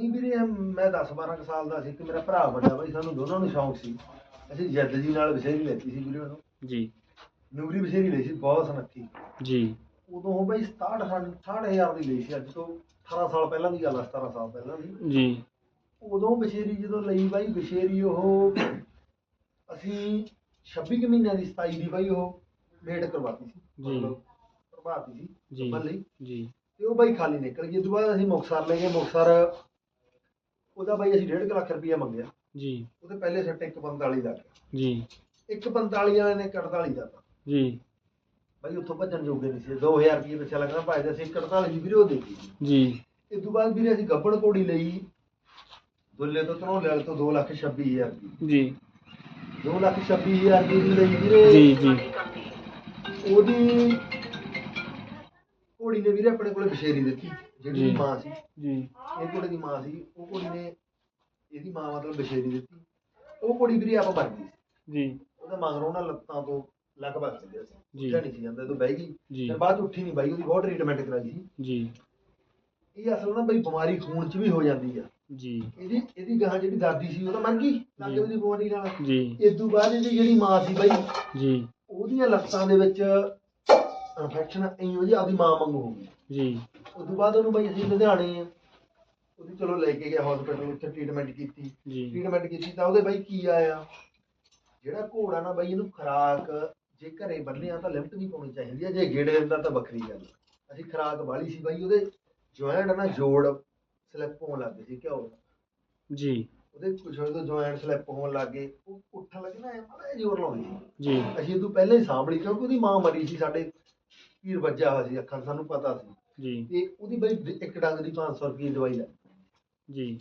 ਨਹੀਂ ਵੀਰੇ ਮੈਂ 10 12 ਕੁ ਸਾਲ ਦਾ ਸੀ ਕਿ ਮੇਰਾ ਭਰਾ ਵੱਡਾ ਬਾਈ ਸਾਨੂੰ ਦੋਨਾਂ ਨੂੰ ਸ਼ੌਂਕ ਸੀ। ਅਸੀਂ ਜੱਦ ਜੀ ਨਾਲ ਵਿਸ਼ੇਰੀ ਲੈਤੀ ਸੀ ਵੀਰੇ ਉਹਨੂੰ। ਜੀ। ਨੂਰੀ ਵਿਸ਼ੇਰੀ ਲਈ ਸੀ ਬਹੁਤ ਸੁਨੱਖੀ। ਜੀ। ਉਦੋਂ ਉਹ ਬਾਈ 67 68000 ਦੀ ਲਈ ਸੀ ਅੱਜ ਤੋਂ 18 ਸਾਲ ਪਹਿਲਾਂ ਦੀ ਗੱਲ ਆ 17 ਸਾਲ ਪਹਿਲਾਂ ਦੀ। ਜੀ। ਉਦੋਂ ਵਿਸ਼ੇਰੀ ਜਦੋਂ ਲਈ ਬਾਈ ਵਿਸ਼ੇਰੀ ਉਹ ਅਸੀਂ 26 ਕੁ ਮਹੀਨਿਆਂ ਦੀ 27 ਦੀ ਬਾਈ ਉਹ ਮੇਡ ਕਰਵਾਤੀ ਸੀ। ਜੀ। ਮਤਲਬ ਕਰਵਾਤੀ ਸੀ ਜੀ। ਜੀ। ਤੇ ਉਹ ਬਾਈ ਖਾਲੀ ਨਿਕਲ ਗਈ ਤੋਂ ਬਾਅਦ ਅਸੀਂ ਮੁਕਤਸਰ ਲੈ ਗਏ ਮੁਕਤਸਰ ਉਹਦਾ ਬਾਈ ਅਸੀਂ 1.5 ਲੱਖ ਰੁਪਇਆ ਮੰਗਿਆ। ਜੀ। ਉਹਦੇ ਪਹਿਲੇ ਸੱਟ ਇੱਕ 45 ਲੱਗ ਗਿਆ। ਜੀ। ਇੱਕ 45 ਵਾਲੇ ਨੇ 41 ਦਾ ਜੀ। ਬਾਈ ਉੱਥੋਂ ਭੱਜਣ ਜੋਗੇ ਨਹੀਂ ਸੀ। 2000 ਰੁਪਏ ਪਿੱਛੇ ਲੱਗਣਾ ਭਾਈ ਦਾ ਅਸੀਂ 41 ਦੀ ਵੀਰੇ ਦੇ ਦਿੱਤੀ ਜੀ। ਇਸ ਤੋਂ ਬਾਅਦ ਵੀਰੇ ਅਸੀਂ ਗੱਬੜ ਕੋੜੀ ਲਈ। ਦੁੱਲੇ ਤੋਂ ਧਰੋਂ ਲੈ ਤੋਂ 2 ਲੱਖ 26 ਹਜ਼ਾਰ ਦੀ ਜੀ। 2 ਲੱਖ 26 ਹਜ਼ਾਰ ਦੀ ਲਈ ਵੀਰੇ। ਜੀ ਜੀ। ਉਹਦੀ ਘੋੜੀ ਨੇ ਵੀਰੇ ਆਪਣੇ ਕੋਲੇ ਬਸ਼ੇਰੀ ਦਿੱਤੀ। ਜਿਹੜੀ ਜੀ। ਦੀ ਮਾਂ ਸੀ। ਜੀ। ਇਹ ਘੋੜੇ ਦੀ ਮਾਂ ਸੀ। ਉਹ ਘੋੜੀ ਨੇ ਇਹਦੀ ਮਾਂ ਮਤਲਬ ਬਸ਼ੇਰੀ ਦਿੱਤੀ। ਉਹ ਘੋੜੀ ਵੀਰੇ ਆਪ ਮਰ ਗਈ ਜੀ। ਉਹਦੇ ਮਗਰੋਂ ਨਾ ਲੱਤਾਂ ਤੋਂ ਲਗਭਗ ਚੱਲਿਆ ਸੀ ਜੀ। ਉੱਠਿਆ ਨਹੀਂ ਸੀ ਜਾਂਦਾ ਜਦੋਂ ਬਹਿ ਗਈ। ਜੀ। ਫਿਰ ਬਾਅਦ 'ਚ ਉੱਠੀ ਨਹੀਂ ਬਾਈ ਉਹਦੀ ਬਹੁਤ ਟ੍ਰੀਟਮੈਂਟ ਕਰਾਈ ਸੀ। ਜੀ। ਇਹ ਅਸਲ ਨਾ ਬਈ ਬਿਮਾਰੀ ਖੂਨ 'ਚ ਵੀ ਹੋ ਜਾਂਦੀ ਆ। ਜੀ। ਇਹਦੀ ਇਹਦੀ ਗਾਂ ਜਿਹੜੀ ਦਾਦੀ ਸੀ ਉਹ ਤਾਂ ਮਰ ਗਈ। ਲੱਗ। ਉਹਦੀ ਬਿਮਾਰੀ ਨਾਲ। ਜੀ। ਇਸ ਤੋਂ ਬਾਅਦ ਇਹਦੀ ਜਿਹੜੀ ਮਾਂ ਸੀ ਬਾਈ ਜੀ। ਉਹਦੀਆਂ ਲੱਤਾਂ ਦੇ ਵਿੱਚ ਇਨਫੈਕਸ਼ਨ ਐਂ ਜੀ ਆਪਦੀ ਮਾਂ ਵਾਂਗੂ ਹੋ ਗਈ। ਜੀ। ਉਸ ਤੋਂ ਬਾਅਦ ਉਹਨੂੰ ਬਈ ਅਸੀਂ ਲੁਧਿਆਣੇ ਉਹਦੀ ਚਲੋ ਲੈ ਕੇ ਗਏ ਹਸਪੀਟਲ ਉੱਥੇ ਟ੍ਰੀਟਮੈਂਟ ਕੀਤੀ। ਟ੍ਰੀਟਮੈਂਟ ਕੀਤੀ ਤਾਂ ਉਹਦੇ ਬਾਈ ਕੀ ਆਇਆ? ਜਿਹੜਾ ਘੋੜਾ ਨਾ ਬਾਈ ਇਹਨੂੰ ਖਰਾਕ ਜੇ ਘਰੇ ਬੰਨਿਆ ਤਾਂ ਲਿਮਟ ਵੀ ਪਾਉਣੀ ਚਾਹੀਦੀ ਹੈ ਜੇ ਗੇੜੇ ਦਿੰਦਾ ਤਾਂ ਵੱਖਰੀ ਗੱਲ ਆ। ਅਸੀਂ ਖਰਾਕ ਵਾਲੀ ਸੀ ਬਾਈ ਉਹਦੇ ਜੁਆਇੰਟ ਨਾ ਜੋੜ ਸਲਿੱਪ ਹੋਣ ਲੱਗ ਗਏ ਸੀ ਕਿਉਂ? ਜੀ। ਉਹਦੇ ਕੁਝ ਉਹਦੇ ਜੁਆਇੰਟ ਸਲਿੱਪ ਹੋਣ ਲੱਗ ਗਏ। ਉਹ ਉੱਠਣ ਲੱਗੇ ਨਾ ਬੜਾ ਜ਼ੋਰ ਲਾਉਂਦੀ ਜੀ। ਅਸੀਂ ਇਹ ਤੋਂ ਪਹਿਲਾਂ ਹੀ ਸਾਂਭਲੀ ਕਿਉਂਕਿ ਉਹਦੀ ਮਾਂ ਮਰੀ ਸੀ ਸਾਡੇ ਪੀਰ ਵੱਜਿਆ ਹੋਇਆ ਸੀ ਅੱਖਾਂ ਸਾਨੂੰ ਪਤਾ ਸੀ। ਜੀ। ਤੇ ਉਹਦੀ ਬਈ ਇੱਕ ਡੰਗ ਦੀ 500 ਰੁਪਏ ਦੀ ਦਵਾਈ ਲੈ ਜੀ।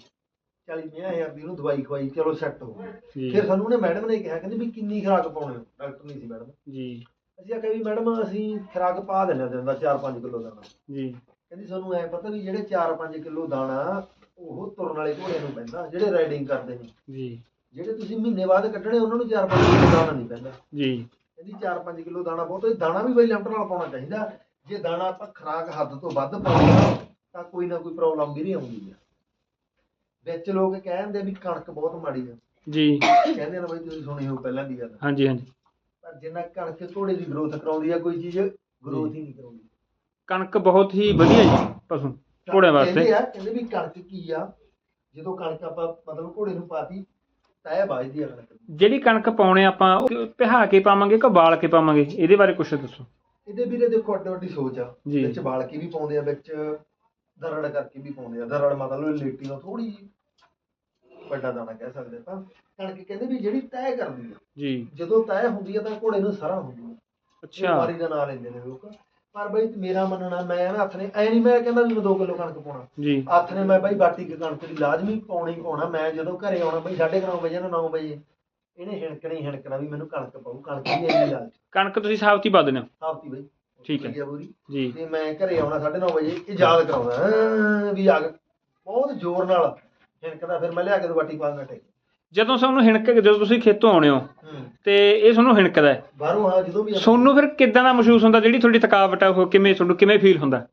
40 ਹਜ਼ਾਰ ਦੀ ਉਹਨੂੰ ਦਵਾਈ ਖਵਾਈ ਚਲੋ ਸੈੱਟ ਹੋ ਜੀ। ਫਿਰ ਸਾਨੂੰ ਉਹਨੇ ਮੈਡਮ ਨੇ ਕਿਹਾ ਕਹਿੰਦੀ ਵੀ ਕਿੰਨੀ ਖੁਰਾਕ ਪਾਉਣੀ? ਡਾਕਟਰ ਨਹੀਂ ਸੀ ਮੈਡਮ ਜੀ। ਅਸੀਂ ਆਖਿਆ ਵੀ ਮੈਡਮ ਅਸੀਂ ਖੁਰਾਕ ਪਾ ਦਿੰਦੇ ਹਾਂ ਦਿਨ ਦਾ 4-5 ਕਿਲੋ ਦਾਣਾ। ਜੀ। ਕਹਿੰਦੀ ਸਾਨੂੰ ਐ ਪਤਾ ਵੀ ਜਿਹੜੇ 4-5 ਕਿਲੋ ਦਾਣਾ ਉਹ ਤੁਰਨ ਵਾਲੇ ਘੋੜਿਆਂ ਨੂੰ ਪੈਂਦਾ ਜਿਹੜੇ ਰਾਈਡਿੰਗ ਕਰਦੇ ਨੇ। ਜੀ। ਜਿਹੜੇ ਤੁਸੀਂ ਮਹੀਨੇ ਬਾਅਦ ਕੱਢਣੇ ਉਹਨਾਂ ਨੂੰ 4-5 ਕਿਲੋ ਦਾਣਾ ਨਹੀਂ ਪੈਂਦਾ। ਜੀ। ਕਹਿੰਦੀ 4-5 ਕਿਲੋ ਦਾਣਾ ਬਹੁਤ ਹੈ ਦਾਣਾ ਵੀ ਬਈ ਲਿਮਟ ਨਾਲ ਪਾਉਣਾ ਚਾਹੀਦਾ। ਜੇ ਦਾਣਾ ਆਪਾਂ ਖੁਰਾਕ ਹੱਦ ਤੋਂ ਵੱਧ ਪਾਉਂਦੇ ਹਾਂ ਤਾਂ ਕੋਈ ਨਾ ਕੋਈ ਪ੍ਰੋਬਲਮ ਵੀ ਨਹੀਂ ਆਉਂਦੀ ਆ। ਵਿੱਚ ਲੋਕ ਕਹਿੰਦੇ ਵੀ ਕਣਕ ਬਹੁਤ ਮਾੜੀ ਆ। ਜੀ। ਕਹਿੰਦੇ ਨੇ ਬਈ ਤੁਸੀਂ ਸੁਣੀ ਹੋ ਪਹਿਲਾਂ ਦੀ ਗੱਲ। ਹਾਂਜੀ ਹਾਂਜੀ। ਪਰ ਜਿੰਨਾ ਕਣਕ ਘੋੜੇ ਦੀ ਗਰੋਥ ਕਰਾਉਂਦੀ ਆ ਕੋਈ ਚੀਜ਼ ਗਰੋਥ ਹੀ ਨਹੀਂ ਕਰਾਉਂਦੀ। ਕਣਕ ਬਹੁਤ ਹੀ ਵਧੀਆ ਜੀ ਪਸ਼ੂ ਘੋੜਿਆਂ ਵਾਸਤੇ। ਕਹਿੰਦੇ ਆ ਕਹਿੰਦੇ ਵੀ ਕਣਕ ਕੀ ਆ? ਜਦੋਂ ਕਣਕ ਆਪਾਂ ਮਤਲਬ ਘੋੜੇ ਨੂੰ ਪਾਤੀ ਤੈ ਬਾਜਦੀ ਆ ਕਣਕ। ਜਿਹੜੀ ਕਣਕ ਪਾਉਣੇ ਆਪਾਂ ਉਹ ਪਿਹਾ ਕੇ ਪਾਵਾਂਗੇ ਕਿ ਬਾਲ ਕੇ ਪਾਵਾਂਗੇ? ਇਹਦੇ ਬਾਰੇ ਕੁਝ ਦੱਸੋ। ਇਹਦੇ ਵੀਰੇ ਦੇਖੋ ਅੱਡ ਅੱਡੀ ਸੋਚ ਆ। ਜੀ। ਵਿੱਚ ਬਾਲ ਕੇ ਵੀ ਪਾਉਂਦੇ ਆ ਵਿੱਚ ਦਰੜ ਕਰਕੇ ਵੀ ਪਾਉਂਦੇ ਆ। ਦਰੜ ਮਤਲਬ ਲੇਟੀ ਨੂੰ ਥੋੜੀ ਵੱਡਾ ਦਾਣਾ ਕਹਿ ਸਕਦੇ ਆਪਾਂ। ਕਣਕ ਕਹਿੰਦੇ ਵੀ ਜਿਹੜੀ ਤੈਅ ਕਰਦੀ ਆ ਜੀ। ਜਦੋਂ ਤੈਅ ਹੁੰਦੀ ਆ ਤਾਂ ਘੋੜੇ ਨੂੰ ਸਾਰਾ ਹੁੰਦੀ ਆ। ਅੱਛਾ। ਬਿਮਾਰੀ ਦਾ ਨਾਂ ਲੈਂਦੇ ਨੇ ਲੋਕ। ਪਰ ਬਈ ਮੇਰਾ ਮੰਨਣਾ ਮੈਂ ਨਾ ਹੱਥ ਨੇ ਐ ਨਹੀਂ ਮੈਂ ਕਹਿੰਦਾ ਵੀ ਮੈਂ 2 ਕਿਲੋ ਕਣਕ ਪਾਉਣਾ। ਜੀ। ਹੱਥ ਨੇ ਮੈਂ ਬਾਈ ਬਾਟੀ ਕੇ ਕਣਕ ਦੀ ਲਾਜ਼ਮੀ ਪਾਉਣੀ ਪਾਉਣਾ। ਮੈਂ ਜਦੋਂ ਘਰੇ ਆਉਣਾ ਬਈ 9:30 ਵਜੇ ਨਾ 9 ਵਜੇ ਇਹਨੇ ਹਿਣਕਣਾ ਹੀ ਹਿਣਕਣਾ ਵੀ ਮੈਨੂੰ ਕਣਕ ਪਾਉ ਕਣਕ ਦੀ ਇੰਨੀ ਲਾਲਚ ਕਣਕ ਤੁਸੀਂ ਸਾਬਤੀ ਪਾ ਦਿੰਦੇ ਹੋ? ਸਾਫਤੀ ਬਈ। ਠੀਕ ਹੈ। ਪੂਰੀ। ਜੀ। ਤੇ ਮੈਂ ਘਰੇ ਆਉਣਾ 9:30 ਵਜੇ ਇਹ ਯਾਦ ਕਰਾਉਂਦਾ ਹੈਂ ਵੀ ਆ ਗਿਆ। ਬਹੁਤ ਜ਼ੋਰ ਨਾਲ ਹਿਣਕਦਾ ਫਿਰ ਮੈਂ ਲਿਆ ਕੇ ਬਾਟੀ ਪਾ ਦਿੰਦਾ ਟੇਕ। ਜਦੋਂ ਤੁਹਾਨੂੰ ਹਿਣਕ ਜਦੋਂ ਤੁਸੀਂ ਖੇਤੋਂ ਆਉਣੇ ਹੋ ਹੂੰ। ਤੇ ਇਹ ਤੁਹਾਨੂੰ ਹਿਣਕਦਾ ਹੈ। ਬਾਹਰੋਂ ਆ ਜਦੋਂ ਵੀ ਤੁਹਾਨੂੰ ਫਿਰ ਕਿਦਾਂ ਦਾ ਮਹਿਸੂਸ ਹੁੰਦਾ ਜਿਹੜੀ ਤੁਹਾਡੀ ਥਕਾਵਟ ਹੈ ਉਹ ਕਿਵੇਂ ਤੁਹਾਨੂੰ ਕਿਵੇਂ ਫੀਲ ਹੁੰਦਾ?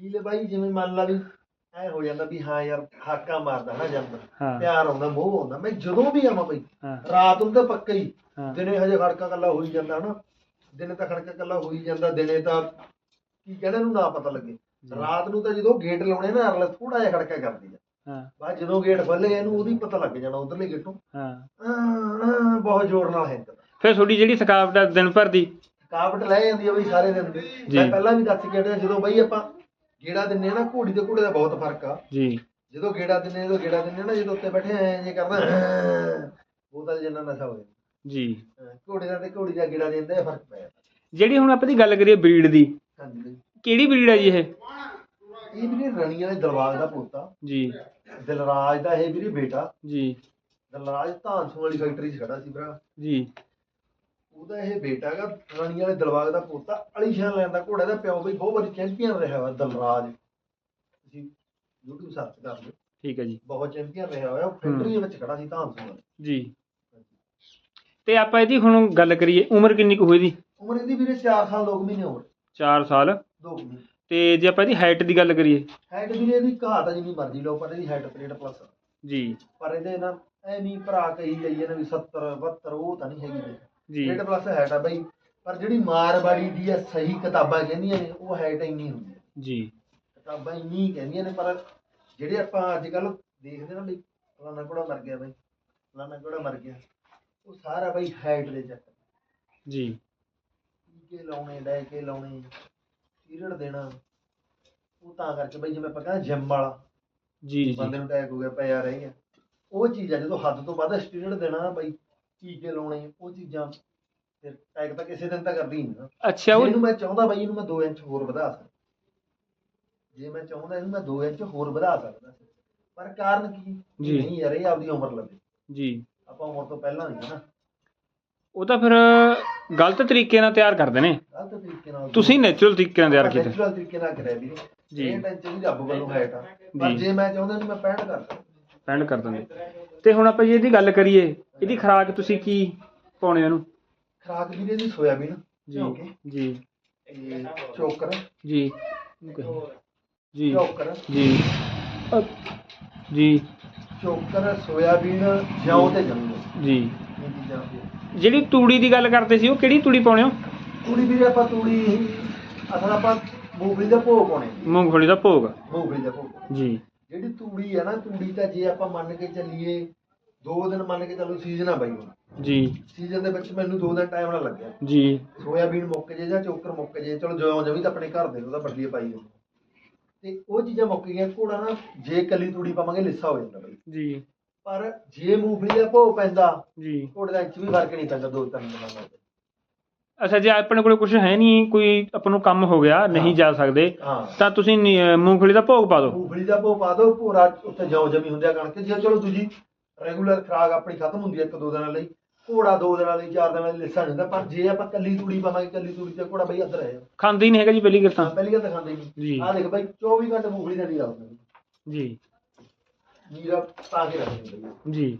ਫੀਲ ਬਾਈ ਜਿਵੇਂ ਮੰਨ ਲਾ ਵੀ ਐ ਹੋ ਜਾਂਦਾ ਵੀ ਹਾਂ ਯਾਰ ਹਾਕਾ ਮਾਰਦਾ ਨਾ ਜਾਂਦਾ। ਹਾਂ। ਪਿਆਰ ਆਉਂਦਾ ਮੋਹ ਆਉਂਦਾ। ਮੈਂ ਜਦੋਂ ਵੀ ਆਵਾਂ ਬਈ ਹਾਂ। ਰਾਤ ਨੂੰ ਤਾਂ ਪੱਕਾ ਹੀ। ਹਾਂ। ਦਿਨੇ ਹਜੇ ਖੜਕਾ ਕੱਲਾ ਹੋਈ ਜਾਂਦਾ ਹਨਾ। ਦਿਨੇ ਤਾਂ ਖੜਕਾ ਕੱਲਾ ਹੋਈ ਜਾਂਦਾ ਦਿਨੇ ਤਾਂ ਕੀ ਕਹਿੰਦੇ ਨੂੰ ਨਾ ਪਤਾ ਲੱਗੇ। ਰਾਤ ਨੂੰ ਤਾਂ ਜਦੋਂ ਗੇਟ ਲਾਉਣੇ ਨਾ ਅਗਲਾ ਥੋੜਾ ਜਿਹਾ ਖੜਕਾ ਕਰਦੀ ਆ। ਹਾਂ। ਬਾਅਦ ਜਦੋਂ ਗੇਟ ਖੋਲੇ ਇਹਨੂੰ ਉਹਦੀ ਪਤਾ ਲੱਗ ਜਾਣਾ ਉਧਰਲੇ ਗੇਟੋਂ। ਹਾਂ। ਬਹੁਤ ਜ਼ੋਰ ਨਾਲ ਹੈ ਫਿਰ ਤੁਹਾਡੀ ਜਿਹੜੀ ਥਕਾਵਟ ਦਿਨ ਭਰ ਦੀ? ਥਕਾਵਟ ਲੈ ਜਾਂਦੀ ਆ ਬਈ ਸਾਰੇ ਦਿਨ ਦੀ। ਜੀ। ਮੈਂ ਪਹਿਲਾਂ ਵੀ ਦੱਸ ਕੇ ਹਟਿਆ ਜਦੋਂ ਬਈ ਆਪਾਂ ਗੇੜਾ ਦਿੰਨੇ ਆ ਨਾ ਘੋੜੀ ਤੇ ਘੋੜੇ ਦਾ ਬਹੁਤ ਫ਼ਰਕ ਆ। ਜੀ। ਜਦੋਂ ਗੇੜਾ ਦਿੰਨੇ ਜਦੋਂ ਗੇੜਾ ਦਿੰਨੇ ਨਾ ਜਦੋਂ ਉੱਤੇ ਬੈਠੇ ਐ ਜੇ ਕਰਦਾ ਬੋਤਲ ਜਿੰਨਾ ਨਸ਼ਾ ਹੋ ਜਾਂਦਾ। ਜੀ। ਘੋੜੇ ਦਾ ਤੇ ਘੋੜੀ ਦਾ ਗੇੜਾ ਦਿੰਦੇ ਫ਼ਰਕ ਪੈ ਜਾਂਦਾ। ਜਿਹੜੀ ਹੁਣ ਆਪਾਂ ਦੀ ਗੱਲ ਕਰੀਏ ਬਰੀਡ ਦੀ ਹਾਂਜੀ। ਕਿਹੜੀ ਬਰੀਡ ਹੈ ਜੀ ਇਹ? ਇਹ ਵੀਰੇ ਰਣੀਆਂ ਦੇ ਦਰਬਾਰ ਦਾ ਪੋਤਾ। ਜੀ। ਦਿਲਰਾਜ ਦਾ ਇਹ ਵੀਰੇ ਬੇਟਾ। ਜੀ। ਦਿਲਰਾਜ ਧਾਨਸੂ ਵਾਲੀ ਫੈਕਟਰੀ 'ਚ ਖੜਾ ਸੀ ਭਰਾ। ਜੀ। ਉਹਦਾ ਇਹ ਬੇਟਾ ਹੈਗਾ ਰਣੀਆਂ ਵਾਲੇ ਦਿਲਬਾਗ ਦਾ ਪੋਤਾ ਅਲੀਸ਼ਾਨ ਲੈਣ ਦਾ ਘੋੜਾ ਦਾ ਪਿਓ ਬਈ ਬਹੁਤ ਵਾਰੀ ਚੈਂਪੀਅਨ ਰਿਹਾ ਵਾ ਦਿਲਰਾਜ। ਤੁਸੀਂ YouTube ਸਰਚ ਕਰ ਲਓ। ਠੀਕ ਹੈ ਜੀ। ਬਹੁਤ ਚੈਂਪੀਅਨ ਰਿਹਾ ਹੋਇਆ ਉਹ ਫੈਕਟਰੀ ਵਿੱਚ ਖੜਾ ਸੀ ਧਾਨਸੂ ਵਾਲੀ ਜੀ। ਤੇ ਆਪਾਂ ਇਹਦੀ ਹੁਣ ਗੱਲ ਕਰੀਏ ਉਮਰ ਕਿੰਨੀ ਕੁ ਹੋਈ ਦੀ ਉਮਰ ਇਹਦੀ ਵੀਰੇ 4 ਸਾਲ 2 ਮਹੀਨੇ ਉਮਰ 4 ਸਾਲ। 2 ਮਹੀਨੇ। ਤੇ ਜੇ ਆਪਾਂ ਇਹਦੀ ਹਾਈਟ ਦੀ ਗੱਲ ਕਰੀਏ? ਹਾਈਟ ਵੀ ਇਹਦੀ ਘਾਟ ਆ ਜਿੰਨੀ ਮਰਜ਼ੀ ਲਓ ਪਰ ਇਹਦੀ ਹਾਈਟ ਪਲੇਟ ਪਲੱਸ ਜੀ। ਪਰ ਇਹਦੇ ਨਾ ਐਵੇਂ ਭਰਾ ਕਹੀ ਜਾਈਏ ਨਾ ਵੀ 70 72 ਉਹ ਤਾਂ ਨਹੀਂ ਹੈਗੀ ਜੀ। ਪਲੇਟ ਪਲੱਸ ਹਾਈਟ ਆ ਬਈ ਪਰ ਜਿਹੜੀ ਮਾਰਵਾੜੀ ਦੀ ਆ ਸਹੀ ਕਿਤਾਬਾਂ ਕਹਿੰਦੀਆਂ ਨੇ ਉਹ ਹਾਈਟ ਇੰਨੀ ਹੁੰਦੀ ਜੀ। ਕਿਤਾਬਾਂ ਇੰਨੀ ਕਹਿੰਦੀਆਂ ਨੇ ਪਰ ਜਿਹੜੇ ਆਪਾਂ ਅੱਜ ਕੱਲ ਦੇਖਦੇ ਨਾ ਬਈ ਫਲਾਣਾ ਕੋੜਾ ਮਰ ਗਿਆ ਬਈ ਫਲਾਣਾ ਕੋੜਾ ਮਰ ਗਿਆ ਉਹ ਸਾਰਾ ਬਈ ਹਾਈਟ ਦੇ ਚੱਕਰ। ਜੀ। ਟੀਕੇ ਲਾਉਣੇ ਲੈ ਕੇ ਲਾਉਣੇ ਪੀਰੀਅਡ ਦੇਣਾ ਉਹ ਤਾਂ ਕਰਕੇ ਬਈ ਜਿਵੇਂ ਆਪਾਂ ਕਹਿੰਦੇ ਜਿਮ ਵਾਲਾ ਜੀ ਜੀ। ਬੰਦੇ ਨੂੰ ਅਟੈਕ ਹੋ ਗਿਆ ਪਿਆ ਰਹਿ ਗਿਆ। ਉਹ ਚੀਜ਼ਾਂ ਜਦੋਂ ਹੱਦ ਤੋਂ ਵੱਧ ਸਟੀਰੋਇਡ ਦੇਣਾ ਬਈ ਟੀਕੇ ਲਾਉਣੇ ਉਹ ਚੀਜ਼ਾਂ ਫਿਰ ਅਟੈਕ ਤਾਂ ਕਿਸੇ ਦਿਨ ਤਾਂ ਕਰਦੀ ਨਹੀਂ ਨਾ। ਅੱਛਾ ਉਹ ਇਹਨੂੰ ਮੈਂ ਚਾਹੁੰਦਾ ਬਈ ਇਹਨੂੰ ਮੈਂ 2 ਇੰਚ ਹੋਰ ਵਧਾ ਸਕਦਾ। ਜੇ ਮੈਂ ਚਾਹੁੰਦਾ ਇਹਨੂੰ ਮੈਂ 2 ਇੰਚ ਹੋਰ ਵਧਾ ਸਕਦਾ। ਪਰ ਕਾਰਨ ਕੀ? ਜੀ। ਨਹੀਂ ਯਾਰ ਇਹ ਆਪਦੀ ਉਮਰ ਲੱਗੇ। ਜੀ। ਆਪਾਂ ਉਮਰ ਤੋਂ ਪਹਿਲਾਂ ਨਹੀਂ ਨਾ। ਉਹ ਤਾਂ ਫਿਰ ਗਲਤ ਤਰੀਕੇ ਨਾਲ ਤਿਆਰ ਕਰਦੇ ਨੇ। ਗਲਤ ਤਰੀਕੇ ਨਾਲ ਤੁਸੀਂ ਨੈਚੁਰਲ ਤਰੀਕੇ ਨਾਲ ਤਿਆਰ ਕੀਤਾ। ਨੈਚੁਰਲ ਤਰੀਕੇ ਨਾਲ ਕਰਿਆ ਵੀ ਜੀ। ਇਹ ਟੈਂਸ਼ਨ ਵੀ ਰੱਬ ਵੱਲੋਂ ਹੈ ਤਾਂ। ਪਰ ਜੀ। ਮੈਂ ਚਾਹੁੰਦਾ ਇਹਨੂੰ ਮੈਂ 65 ਕਰ ਸਕਦਾ। ਪੈਂਡ ਕਰ ਦਿੰਦੇ ਤੇ ਹੁਣ ਆਪਾਂ ਜੇ ਇਹਦੀ ਗੱਲ ਕਰੀਏ ਇਹਦੀ ਖੁਰਾਕ ਤੁਸੀਂ ਕੀ ਪਾਉਣੇ ਹੋ ਇਹਨੂੰ? ਖਰਾਕ ਵੀ ਇਹਦੀ ਸੋਇਆਬੀਨ ਜੀ ਜੀ। ਇਹ ਚੋਕਰ ਜੀ। ਜੀ। ਚੋਕਰ। ਜੀ। ਜੀ। ਚੋਕਰ ਸੋਇਆਬੀਨ ਜਿਉਂ ਤੇ ਜੰਮੂ ਜੀ। ਜਿਹੜੀ ਤੂੜੀ ਦੀ ਗੱਲ ਕਰਦੇ ਸੀ ਉਹ ਕਿਹੜੀ ਤੂੜੀ ਪਾਉਣੇ ਹੋ? ਤੂੜੀ ਵੀਰੇ ਆਪਾਂ ਤੂੜੀ ਅਸਲ ਆਪਾਂ ਮੂੰਗਫਲੀ ਦਾ ਭੋਗ ਪਾਉਣੇ ਮੂੰਗਫਲੀ ਦਾ ਭੋਗ। ਮੂੰਗਫਲੀ ਦਾ ਭੋਗ। ਜੀ। ਜਿਹੜੀ ਤੂੜੀ ਹੈ ਨਾ ਤੂੜੀ ਤਾਂ ਜੇ ਆਪਾਂ ਮੰਨ ਕੇ ਚੱਲੀਏ ਦੋ ਦਿਨ ਮੰਨ ਕੇ ਚੱਲੋ ਸੀਜ਼ਨ ਆ ਬਾਈ ਹੁਣ। ਜੀ। ਸੀਜ਼ਨ ਦੇ ਵਿੱਚ ਮੈਨੂੰ ਦੋ ਦਿਨ ਟਾਈਮ ਨਾਲ ਲੱਗਿਆ। ਜੀ। ਸੋਇਆਬੀਨ ਮੁੱਕ ਜੇ ਜਾਂ ਚੋਕਰ ਮੁੱਕ ਜੇ ਚਲੋ ਜਿਉਂ ਜਿਵੇਂ ਤਾਂ ਆਪਣੇ ਘਰ ਦੇ ਉਹਦਾ ਬੱਲੀਏ ਪਾਈ ਜਾਂਦੇ ਤੇ ਉਹ ਚੀਜ਼ਾਂ ਮੁੱਕ ਗਈਆਂ ਘੋੜਾ ਨਾ ਜੇ ਕੱਲੀ ਤੂੜੀ ਪਾਵਾਂਗੇ ਲਿੱਸਾ ਹੋ ਜਾਂਦਾ ਬਾਈ। ਜੀ। ਪਰ ਜੇ ਮੂੰਗਫਲੀ ਦਾ ਭੋਗ ਪੈਂਦਾ ਜੀ। ਘੋੜੇ ਦਾ ਇੰਚ ਵੀ ਫ਼ਰਕ ਨਹੀਂ ਪੈਂਦਾ ਦੋ ਤਿੰਨ ਦਿਨਾਂ ਨਾਲ ਅੱਛਾ ਜੇ ਆਪਣੇ ਕੋਲ ਕੁਝ ਹੈ ਨਹੀਂ ਕੋਈ ਆਪਾਂ ਨੂੰ ਕੰਮ ਹੋ ਗਿਆ ਨਹੀਂ ਜਾ ਸਕਦੇ ਹਾਂ। ਤਾਂ ਤੁਸੀਂ ਨੀ- ਅਹ ਮੂੰਗਫਲੀ ਦਾ ਭੋਗ ਪਾ ਦਿਓ। ਮੂੰਗਫਲੀ ਦਾ ਭੋਗ ਪਾ ਦਿਓ ਭੋਰਾ ਉੱਥੇ ਜੌਂ ਜਮੀ ਹੁੰਦੀ ਆ ਕਣਕ ਜੇ ਚਲੋ ਦੂਜੀ ਰੈਗੂਲਰ ਖਰਾਕ ਆਪਣੀ ਖਤਮ ਹੁੰਦੀ ਹੈ ਇੱਕ ਦੋ ਦਿਨਾਂ ਲਈ ਘੋੜਾ ਦੋ ਦਿਨਾਂ ਲਈ ਚਾਰ ਦਿਨਾਂ ਲਈ ਲਿੱਸਾ ਹੁੰਦਾ ਪਰ ਜੇ ਆਪਾਂ ਕੱਲੀ ਤੂੜੀ ਪਾਵਾਂਗੇ ਕੱਲੀ ਤੂੜੀ ਤੇ ਘੋੜਾ ਬਈ ਅੱਧ ਰਹੇ ਖਾਂਦੇ ਨਹੀਂ ਹੈਗਾ ਜੀ ਪਹਿਲੀ ਗੱਲ ਤਾਂ। ਪਹਿਲੀ ਗੱਲ ਤਾਂ ਖਾਂਦੇ ਹੀ ਨਹੀਂ। ਜੀ। ਆਹ ਦੇਖ ਬਾਈ 24 ਘੰਟੇ ਮੂੰਗਫਲੀ ਦਾ ਨਹੀਂ ਰੱਖਦੇ ਜੀ। ਨੀਰਾ ਤਾਂ ਕੇ ਰੱਖਦੇ ਬਈ ਜੀ।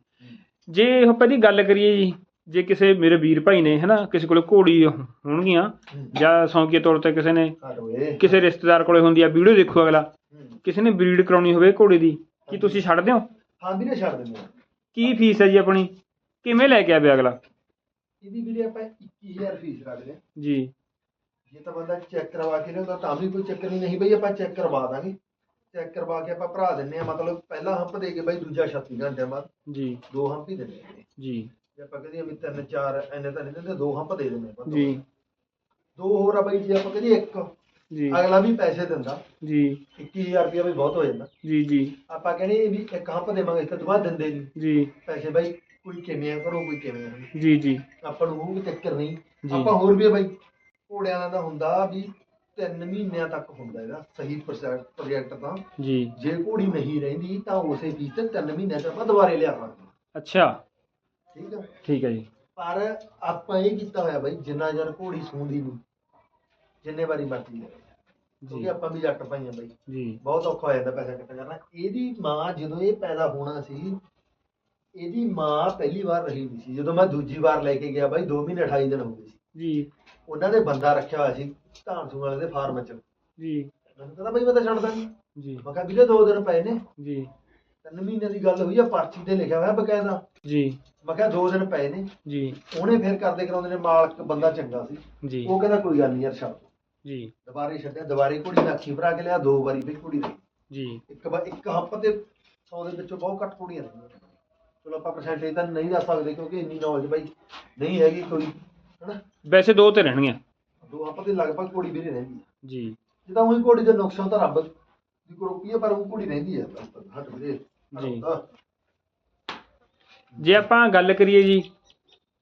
ਜੇ। ਆਪਾਂ ਦੀ ਗੱਲ ਕਰੀਏ ਜੀ ਜੇ ਕਿਸੇ ਮੇਰੇ ਵੀਰ ਭਾਈ ਨੇ ਹਨਾ ਕਿਸੇ ਕੋਲੇ ਘੋੜੀ ਹੋਣਗੀਆਂ ਜਾਂ ਸੌਂਕੀਏ ਤੌਰ ਤੇ ਕਿਸੇ ਨੇ ਕਿਸੇ ਰਿਸ਼ਤੇਦਾਰ ਕੋਲੇ ਹੁੰਦੀ ਆ ਵੀਡੀਓ ਦੇਖੂ ਅਗਲਾ ਹੂੰ। ਕਿਸੇ ਨੇ ਬਰੀਡ ਕਰਾਉਣੀ ਹੋਵੇ ਘੋੜੇ ਦੀ ਕੀ ਤੁਸੀਂ ਛੱਡ ਦਿਓ ਹਾਂ ਵੀਰੇ ਛੱਡ ਦਿੰਦੇ। ਆ ਕੀ ਫੀਸ ਹੈ ਜੀ ਆਪਣੀ? ਕਿਵੇਂ ਲੈ ਕੇ ਆਵੇ ਅਗਲਾ? ਇਹਦੀ ਵੀਰੇ ਆਪਾਂ 21000 ਫੀਸ ਰੱਖਦੇ ਹਾਂ ਜੀ। ਜੇ ਤਾਂ ਬੰਦਾ ਚੈੱਕ ਕਰਵਾ ਕੇ ਲਿਆਉਂਦਾ ਤਾਂ ਵੀ ਕੋਈ ਚੱਕਰ ਨਹੀਂ। ਨਹੀਂ ਬਈ ਆਪਾਂ ਚੈੱਕ ਕਰਵਾ ਦਾਂਗੇ। ਚੈੱਕ ਕਰਵਾ ਕੇ ਆਪਾਂ ਭਰਾ ਦਿੰਨੇ ਆ। ਮਤਲਬ ਪਹਿਲਾ ਹੰਪ ਦੇ ਕੇ ਬਈ ਦੂਜਾ 36 ਘੰਟਿਆਂ ਬਾਅਦ ਜੀ। ਦੋ ਹੰਪ ਹੀ ਦਿੰਦੇ ਆ। ਜੀ। ਜੇ ਆਪਾਂ ਕਹਦੇ ਵੀ ਤਿੰਨ ਚਾਰ ਐਨੇ ਤਾਂ ਨਹੀਂ ਦਿੰਦੇ ਦੋ ਹੰਪ ਦੇ ਦਿੰਦੇ ਆਪਾਂ। ਜੀ। ਦੋ ਹੋਰ ਆ ਬਈ ਜੇ ਆਪਾਂ ਕਹਦੇ ਇੱਕ। ਜੀ। ਅਗਲਾ ਵੀ ਪੈਸੇ ਦਿੰਦਾ। ਜੀ। 21000 ਰੁਪਇਆ ਵੀ ਬਹੁਤ ਹੋ ਜਾਂਦਾ। ਜੀ ਜੀ। ਆਪਾਂ ਕਹਿੰਦੇ ਵੀ ਇੱਕ ਹੰਪ ਦੇਵਾਂਗੇ ਇਸ ਤੋਂ ਬਾਅਦ ਦਿੰਦੇ ਨਹੀਂ। ਜੀ। ਪੈਸੇ ਬਈ ਕੋਈ ਕਿਵੇਂ ਆ ਕਰੋ ਕੋਈ ਕਿਵੇਂ ਆ। ਜੀ ਜੀ। ਆਪਾਂ ਨੂੰ ਉਹ ਵੀ ਚੱਕਰ ਨਹੀਂ। ਆਪਾਂ ਹੋਰ ਵੀ ਬਈ ਘੋੜਿਆਂ ਦਾ ਹੁੰਦਾ ਵੀ 3 ਮਹੀਨਿਆਂ ਤੱਕ ਹੁੰਦਾ ਇਹਦਾ ਸਹੀ ਪ੍ਰੋਜੈਕਟ ਤਾਂ। ਜੀ। ਜੇ ਘੋੜੀ ਨਹੀਂ ਰਹਿੰਦੀ ਤਾਂ ਉਸੇ ਫੀਸ ਤੇ 3 ਮਹੀਨਿਆਂ ਚ ਆਪਾਂ ਦੁਬਾਰੇ ਲਿਆ ਸਕਦੇ ਹਾਂ। ਅੱਛਾ। ਠੀਕ ਆ? ਠੀਕ ਹੈ ਜੀ। ਪਰ ਆਪਾਂ ਇਹ ਕੀਤਾ ਹੋਇਆ ਬਈ ਜਿੰਨਾ ਜਰ ਘੋੜੀ ਸੂੰਦੀ ਨਹੀਂ। ਜਿੰਨੇ ਵਾਰੀ ਮਰਜ਼ੀ ਲੈ ਕਿਉਂਕਿ ਆਪਾਂ ਵੀ ਜੱਟ ਭਾਈਆਂ ਬਈ। ਜੀ। ਬਹੁਤ ਔਖਾ ਹੋ ਜਾਂਦਾ ਪੈਸਾ ਇਕੱਠਾ ਕਰਨਾ। ਇਹਦੀ ਮਾਂ ਜਦੋਂ ਇਹ ਪੈਦਾ ਹੋਣਾ ਸੀ ਇਹਦੀ ਮਾਂ ਪਹਿਲੀ ਵਾਰ ਰਹੀ ਨਹੀਂ ਸੀ। ਜਦੋਂ ਮੈਂ ਦੂਜੀ ਵਾਰ ਲੈ ਕੇ ਗਿਆ ਬਾਈ 2 ਮਹੀਨੇ 28 ਦਿਨ ਹੋ ਗਏ ਸੀ। ਜੀ। ਉਹਨਾਂ ਦੇ ਬੰਦਾ ਰੱਖਿਆ ਹੋਇਆ ਸੀ ਧਾਨ ਸੂ ਵਾਲੇ ਦੇ ਫਾਰਮ 'ਚ। ਜੀ। ਮੈਨੂੰ ਕਹਿੰਦਾ ਬਾਈ ਮੈਂ ਤਾਂ ਛੱਡਦਾ ਨਹੀਂ ਜੀ। ਮੈਂ ਕਿਹਾ ਵੀਰੇ ਦੋ ਦਿਨ ਪਏ ਨੇ। ਜੀ। ਤਿੰਨ ਮਹੀਨੇ ਦੀ ਗੱਲ ਹੋਈ ਆ ਪਰਚੀ ਤੇ ਲਿਖਿਆ ਹੋਇਆ ਬਕਾਇਦਾ। ਜੀ। ਮੈਂ ਕਿਹਾ ਦੋ ਦਿਨ ਪਏ ਨੇ। ਜੀ। ਉਹਨੇ ਫਿਰ ਕਰਦੇ ਕਰਾਉਂਦੇ ਨੇ ਮਾਲਕ ਬੰਦਾ ਚੰਗਾ ਸੀ। ਜੀ। ਉਹ ਕਹਿੰਦਾ ਕੋਈ ਗੱਲ ਨਹੀਂ ਯਾਰ ਛੱਡ। ਜੀ। ਦੁਬਾਰੇ ਛੱਡਿਆ ਦੁਬਾਰੇ ਕੁੜੀ ਨੇ ਅੱਖੀ ਭਰਾ ਕੇ ਲਿਆ ਦੋ ਵਾਰੀ ਵੀ ਕੁੜੀ ਰਹੀ ਜੀ। ਇੱਕ ਵਾਰ ਇੱਕ ਹੱਪ ਤੇ 100 ਦੇ ਵਿੱਚੋਂ ਬਹੁਤ ਘੱਟ ਕੁੜੀਆਂ ਰਹੀਆਂ ਚਲੋ ਆਪਾਂ ਪਰਸੈਂਟੇਜ ਤਾਂ ਨਹੀਂ ਦੱਸ ਸਕਦੇ ਕਿਉਂਕਿ ਇੰਨੀ ਨੌਲੇਜ ਬਾਈ ਨਹੀਂ ਹੈਗੀ ਕੋਈ ਹਨਾ? ਵੈਸੇ ਦੋ ਤੇ ਰਹਿਣਗੀਆਂ। ਦੋ ਹੱਪ ਦੇ ਲਗਭਗ ਕੁੜੀ ਵੀ ਰਹਿੰਦੀ। ਜੀ। ਜਿੱਦਾਂ ਉਹੀ ਕੁੜੀ ਦੇ ਨੁਕਸਾਨ ਤਾਂ ਰੱਬ ਦੀ ਕਰੋਪੀ ਹੈ ਪਰ ਉਹ ਕੁੜੀ ਰਹਿੰਦੀ ਹੈ ਹਟ ਵੀਰੇ ਜੀ। ਜੇ ਆਪਾਂ ਗੱਲ ਕਰੀਏ ਜੀ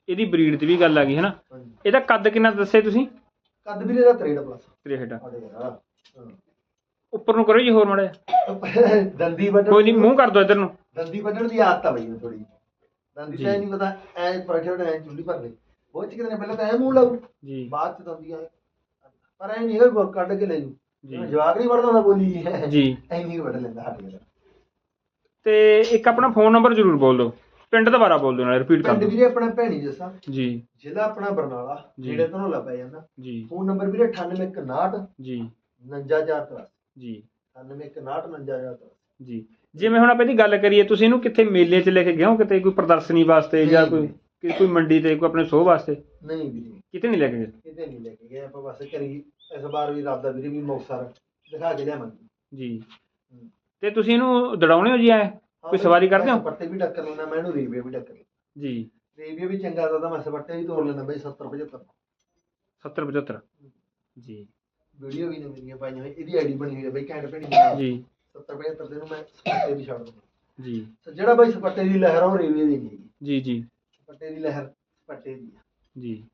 ਇਹਦੀ ਬਰੀਡ ਤੇ ਵੀ ਗੱਲ ਆ ਗਈ ਹੈ ਨਾ। ਇਹਦਾ ਕੱਦ ਕਿੰਨਾ ਦੱਸਿਆ ਤੁਸੀਂ? ਕੱਦ ਵੀਰੇ ਦਾ 63 ਪਲੱਸ 63 ਅੜੇ ਯਾਰ ਉੱਪਰ ਨੂੰ ਕਰੋ ਜੀ ਹੋਰ ਮੜਾ। ਦੰਦੀ ਵੱਢਣ ਕੋਈ ਨਹੀਂ ਮੂੰਹ ਕਰ ਦੋ ਇੱਧਰ ਨੂੰ। ਦੰਦੀ ਵੱਢਣ ਦੀ ਆਦਤ ਆ ਬਈ ਥੋੜੀ ਦੰਦੀ। ਤਾਂ ਨਹੀਂ ਪਤਾ ਐ ਪਰਖੇ ਐ ਚੁੱਲੀ ਭਰ ਲਈ ਉਹ ਚ ਕਿਤੇ ਪਹਿਲਾਂ ਤਾਂ ਐ ਮੂੰਹ ਲਾਉ ਜੀ। ਬਾਅਦ ਚ ਦੰਦੀ ਆਏ ਪਰ ਐ ਨਹੀਂ ਵੀ ਕੱਢ ਕੇ ਲੈ ਜੂ। ਜੀ ਜਵਾਕ ਨਹੀਂ ਵੜਦਾ ਹੁੰਦਾ ਬੋਲੀ। ਜੀ। ਐ ਨਹੀਂ ਵੱਢ ਲੈਂਦਾ ਗਿਆ ਤੇ ਇੱਕ ਆਪਣਾ ਫੋਨ ਨੰਬਰ ਜ਼ਰੂਰ ਬੋਲ ਦਿਓ। ਪਿੰਡ ਦੁਬਾਰਾ ਬੋਲ ਦਿਓ ਨਾਲ ਰਿਪੀਟ ਕਰ ਪਿੰਡ ਦਿਓ। ਵੀਰੇ ਆਪਣਾ ਭੈਣੀ ਜੱਸਾ। ਜੀ। ਜ਼ਿਲ੍ਹਾ ਆਪਣਾ ਬਰਨਾਲਾ ਜੀ। ਜਿਹੜੇ ਤੋਂ ਲੱਗ ਪੈ ਜਾਂਦਾ। ਜੀ। ਫੋਨ ਨੰਬਰ ਵੀਰੇ 9861 ਜੀ। 99483 ਜੀ। 9159 ਜੀ। ਜਿਵੇਂ ਹੁਣ ਆਪਾਂ ਇਹਦੀ ਗੱਲ ਕਰੀਏ ਤੁਸੀਂ ਇਹਨੂੰ ਕਿੱਥੇ ਮੇਲੇ 'ਚ ਲੈ ਕੇ ਗਏ ਹੋ? ਕਿਤੇ ਕੋਈ ਪ੍ਰਦਰਸ਼ਨੀ ਵਾਸਤੇ ਜਾਂ ਨਹੀਂ, ਕੋਈ। ਕਿ- ਕੋਈ ਮੰਡੀ ਤੇ ਕੋਈ ਆਪਣੇ ਸ਼ੋਅ ਵਾਸਤੇ? ਨਹੀਂ ਵੀਰੇ। ਕਿਤੇ ਨਹੀਂ ਲੈ ਕੇ ਗਏ? ਕਿਤੇ ਨਹੀਂ ਲੈ ਕੇ ਗਏ। ਆਪਾਂ ਬਸ ਕਰੀ ਇਸ ਵਾਰ ਵੀ ਰੱਬ ਦਾ ਵੀਰੇ ਵੀ ਮੌਕਸਰ ਦਿਖਾ ਕੇ ਲਿਆਵਾਂਗੇ। ਜੀ। ਤੇ ਤੁਸੀਂ ਇਹਨੂੰ ਦੜਾਉਣੇ ਹੋ ਜੀ ਐ? ਕੋਈ ਸਵਾਰੀ ਕਰਦੇ ਹੋ? ਪੱਟੇ ਵੀ ਟੱਕਰ ਲੈਣਾ ਮੈਂ ਇਹਨੂੰ ਰੇਵੀਆ ਵੀ ਟੱਕਰ ਲੈਣਾ ਜੀ। ਰੇਵੀਆ ਵੀ ਚੰਗਾ ਦਾ ਤਾਂ ਮੈਂ ਸਪੱਟੇ ਵੀ ਤੋੜ ਲੈਣਾ ਬਈ 70 75 70 75 ਜੀ। ਵੀਡੀਓ ਵੀ ਨੇ ਮੇਰੀਆਂ ਪਾਈਆਂ ਹੋਈਆਂ ਇਹਦੀ ਆਈਡੀ ਬਣੀ ਹੋਈ ਹੈ ਬਈ ਕੈਂਟ ਭੈਣੀ ਜੀ। 70 75 ਦੇ ਨੂੰ ਮੈਂ ਸਪੱਟੇ ਵੀ ਛੱਡ ਦੂੰਗਾ। ਜੀ। ਤੇ ਜਿਹੜਾ ਬਈ ਸਪੱਟੇ ਦੀ ਲਹਿਰ ਉਹ ਰੇਵੀਆ ਦੀ ਨਹੀਂ ਹੈਗੀ। ਜੀ ਜੀ। ਸਪੱਟੇ ਦੀ ਲਹਿਰ ਸਪੱਟੇ ਦੀ ਆ। ਜੀ।